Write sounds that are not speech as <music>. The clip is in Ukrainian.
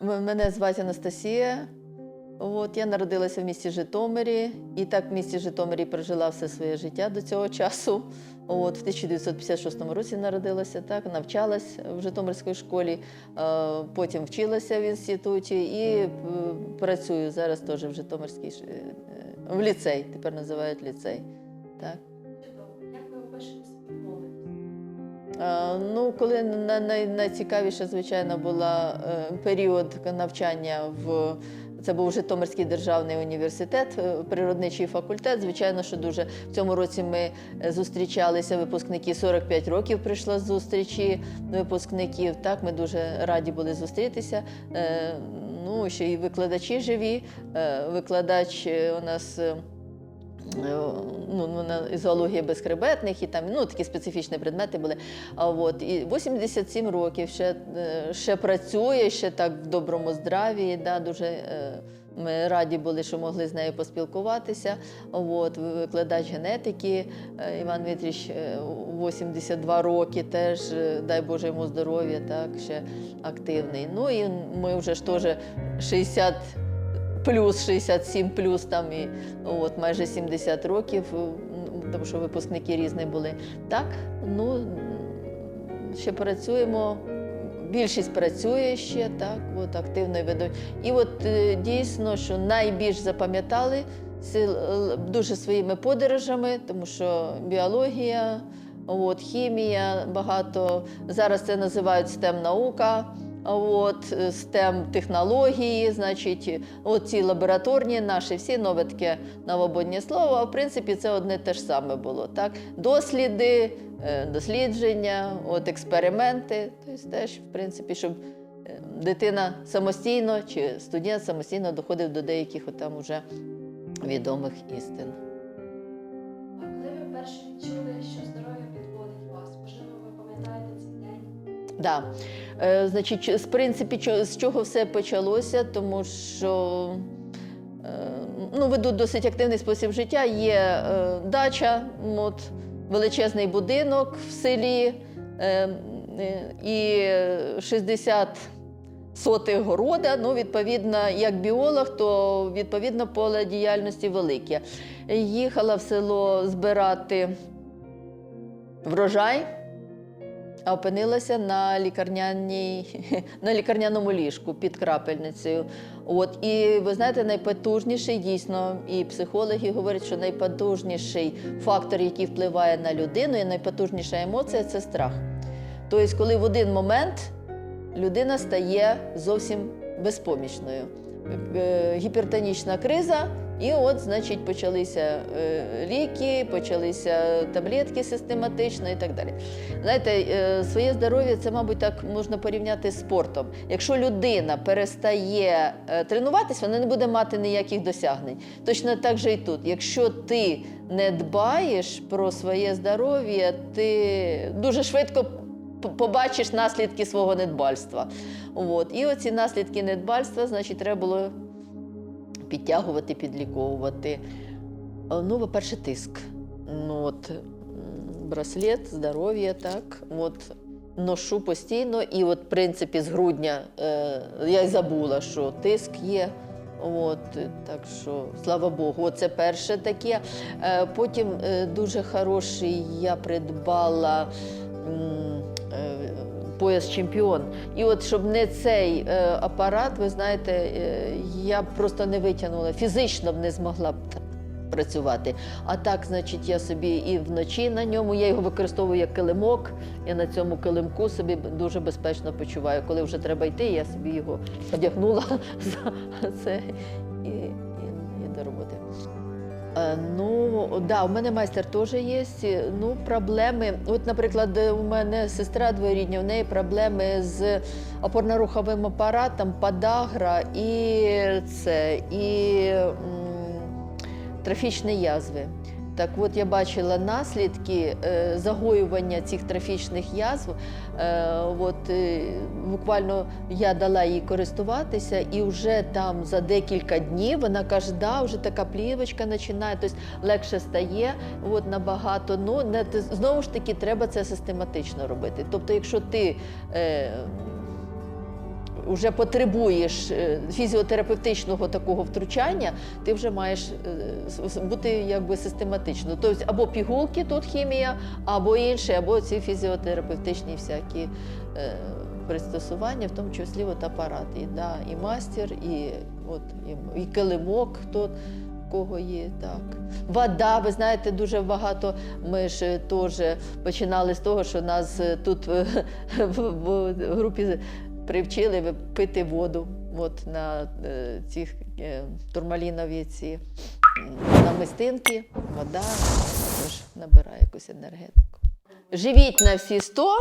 Мене звати Анастасія. От, я народилася в місті Житомирі і так в місті Житомирі прожила все своє життя до цього часу. От, в 1956 році народилася, так, навчалась в Житомирській школі, е, потім вчилася в інституті і е, працюю зараз теж в Житомирській е, в ліцей, тепер називають ліцей. Так. Ну, коли найцікавіше, звичайно, була е, період навчання в це був Житомирський державний університет, е, природничий факультет. Звичайно, що дуже в цьому році ми е, зустрічалися. Випускники 45 років прийшло з зустрічі випускників. Так, ми дуже раді були зустрітися. Е, Ну, ще й викладачі живі. Е, Викладач е, у нас. Е, ну, ну, зоологія безхребетних і там ну, такі специфічні предмети були. А от, і 87 років ще, е, ще працює, ще так в доброму здраві. Да, дуже, е, ми раді були, що могли з нею поспілкуватися. От, викладач генетики Іван е, 82 роки, теж, дай Боже йому здоров'я, так, ще активний. Ну і ми вже ж теж 60 плюс 67 плюс там і от майже 70 років, тому що випускники різні були. Так, ну ще працюємо. Більшість працює ще так, от активно ведуть. І от е, дійсно, що найбільш запам'ятали дуже своїми подорожами, тому що біологія, от, хімія, багато зараз це називають STEM наука. А От STEM технології, значить, от ці лабораторні наші всі нове таке новободнє слово. А в принципі, це одне те ж саме було. Так? Досліди, е, дослідження, от експерименти. Тобто теж, в принципі, щоб е, дитина самостійно чи студент самостійно доходив до деяких там уже відомих істин. А коли ви вперше відчули, що здоров'я підводить вас? Можливо, ви пам'ятаєте цей день? Да. Е, значить, з принципі, з чого все почалося, тому що е, ну, ведуть досить активний спосіб життя. Є е, дача, от, величезний будинок в селі і 60 сотих города. Ну, відповідно, як біолог, то відповідно поле діяльності велике. Їхала в село збирати врожай а опинилася на лікарняній, <laughs> на лікарняному ліжку під крапельницею. От і ви знаєте, найпотужніший дійсно, і психологи говорять, що найпотужніший фактор, який впливає на людину, і найпотужніша емоція це страх. Тобто, коли в один момент людина стає зовсім безпомічною. Е, Гіпертонічна криза, і от, значить, почалися е, ліки, почалися таблетки систематично і так далі. Знаєте, е, своє здоров'я це, мабуть, так можна порівняти з спортом. Якщо людина перестає е, тренуватись, вона не буде мати ніяких досягнень. Точно так же і тут. Якщо ти не дбаєш про своє здоров'я, ти дуже швидко побачиш наслідки свого недбальства. От. І оці наслідки недбальства, значить, треба було підтягувати, підліковувати. Е, Ну, по-перше, тиск. Ну, от, браслет, здоров'я, так. От, ношу постійно, і от, в принципі, з грудня е, я й забула, що тиск є. От, так що, слава Богу, це перше таке. Е, потім е, дуже хороший я придбала. м, Пояс чемпіон. І от щоб не цей е, апарат, ви знаєте, е, я б просто не витягнула, фізично б не змогла б працювати. А так, значить, я собі і вночі на ньому, я його використовую як килимок. Я на цьому килимку собі дуже безпечно почуваю. Коли вже треба йти, я собі його одягнула <laughs> за це і, і, і до роботи. Е, Ну, да, у мене майстер теж є. Ну, проблеми. От, наприклад, у мене сестра дворідня, у неї проблеми з опорно-руховим апаратом, подагра і це, і трофічні язви. Так от я бачила наслідки е, загоювання цих трофічних язв. Е, от, е, буквально я дала їй користуватися, і вже там за декілька днів вона каже, да, вже така плівочка починає, тобто легше стає от, набагато. Ну, знову ж таки, треба це систематично робити. Тобто, якщо ти вже потребуєш е, фізіотерапевтичного такого втручання, ти вже маєш е, бути якби систематично. Тобто або пігулки, тут хімія, або інше, або ці фізіотерапевтичні всякі е, пристосування, в тому числі от апарат. І, да, і мастер, і, от, і, і килимок, хто кого є. Так. Вода, ви знаєте, дуже багато. Ми ж теж починали з того, що нас тут <laughs> в групі привчили пити воду от, на е, цих е, турмалінові ці намистинки, вода тож набирає якусь енергетику. Живіть на всі 100,